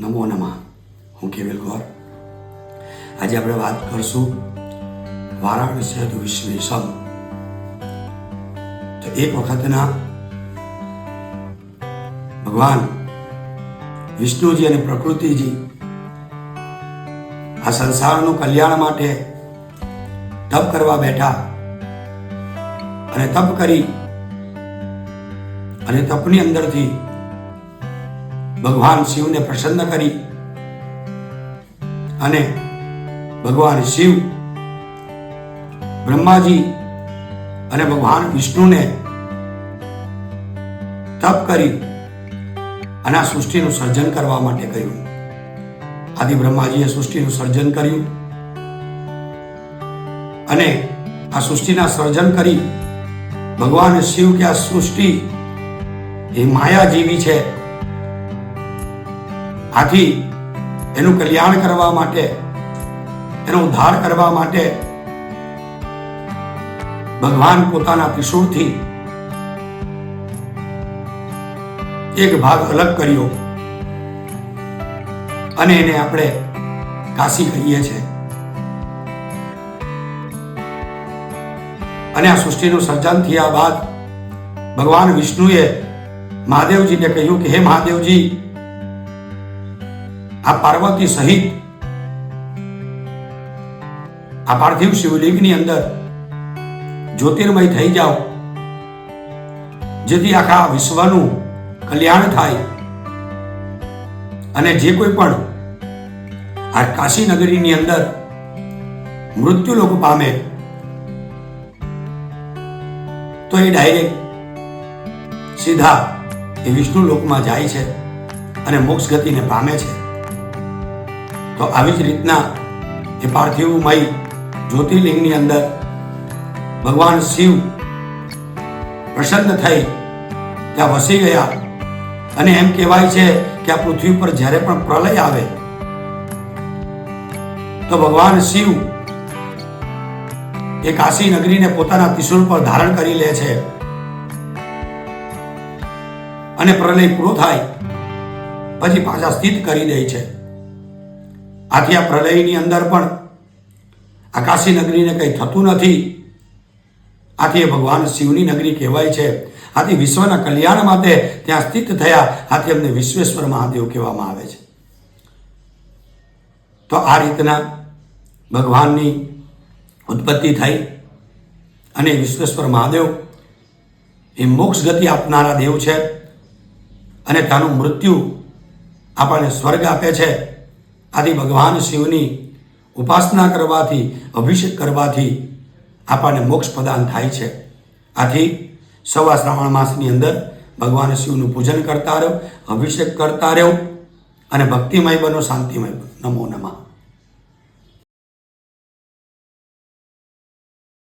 નમો નમા. હું કેવલ ગોર. આજે આપણે વાત કરશું વારાણસી વિશ્વેશમ તો એક વખતના ભગવાન વિષ્ણુજી અને પ્રકૃતિજી આ સંસારનું કલ્યાણ માટે તપ કરવા બેઠા અને તપ કરી અને તપની અંદરથી ભગવાન શિવને પ્રસન્ન કરી અને ભગવાન શિવ બ્રહ્માજી અને ભગવાન વિષ્ણુને તપ કરી અને આ સૃષ્ટિનું સર્જન કરવા માટે કહ્યું. આદિ બ્રહ્માજીએ સૃષ્ટિનું સર્જન કર્યું અને આ સૃષ્ટિના સર્જન કરી ભગવાન શિવ કે આ સૃષ્ટિ એ માયા જેવી છે. આથી એનું કલ્યાણ કરવા માટે, એનો ઉદ્ધાર કરવા માટે ભગવાન પોતાના ત્રિશુળથી એક ભાગ અલગ કર્યો અને એને આપણે કાશી કહીએ છીએ. અને આ સૃષ્ટિનું સર્જન થયા બાદ ભગવાન વિષ્ણુએ મહાદેવજીને કહ્યું કે, હે મહાદેવજી આ પાર્વતી સહિત આ પાર્થિવ શિવલિંગની અંદર જ્યોતિર્મય થઈ જાઓ. જેથી આખા વિશ્વનું કલ્યાણ થાય. અને જે કોઈ પણ આ કાશી નગરીની અંદર મૃત્યુ લોક પામે, તો એ ડાયરેક્ટ સીધા એ વિષ્ણુ લોકમાં જાય છે અને મોક્ષ ગતિને પામે છે. તો આવી જ રીતના એ પાર્થિવમય જ્યોતિર્લિંગની અંદર ભગવાન શિવ પ્રસન્ન થઈ ત્યાં વસી ગયા. અને એમ કહેવાય છે કે આ પૃથ્વી પર જ્યારે પણ પ્રલય આવે, તો ભગવાન શિવ એ કાશી નગરીને પોતાના ત્રિશુલ પર ધારણ કરી લે છે. અને પ્રલય પૂરો થાય, પછી પાછા સ્થિત કરી દે છે. આથી આ પ્રલયની અંદર પણ આ કાશી નગરીને કંઈ થતું નથી. આથી એ ભગવાન શિવની નગરી કહેવાય છે. આથી વિશ્વના કલ્યાણ માટે ત્યાં સ્થિત થયા, આથી અમને વિશ્વેશ્વર મહાદેવ કહેવામાં આવે છે. તો આ રીતના ભગવાનની ઉત્પત્તિ થઈ અને વિશ્વેશ્વર મહાદેવ એ મોક્ષ ગતિ આપનારા દેવ છે અને ત્યાંનું મૃત્યુ આપણને સ્વર્ગ આપે છે. આથી ભગવાન શિવની ઉપાસના કરવાથી, અભિષેક કરવાથી આપણને મોક્ષ પ્રદાન થાય છે. આથી સવા શ્રાવણ માસની અંદર ભગવાન શિવનું પૂજન કરતા રહો અભિષેક કરતા રહો અને ભક્તિમય બનો, શાંતિમય બનો. નમો નમઃ.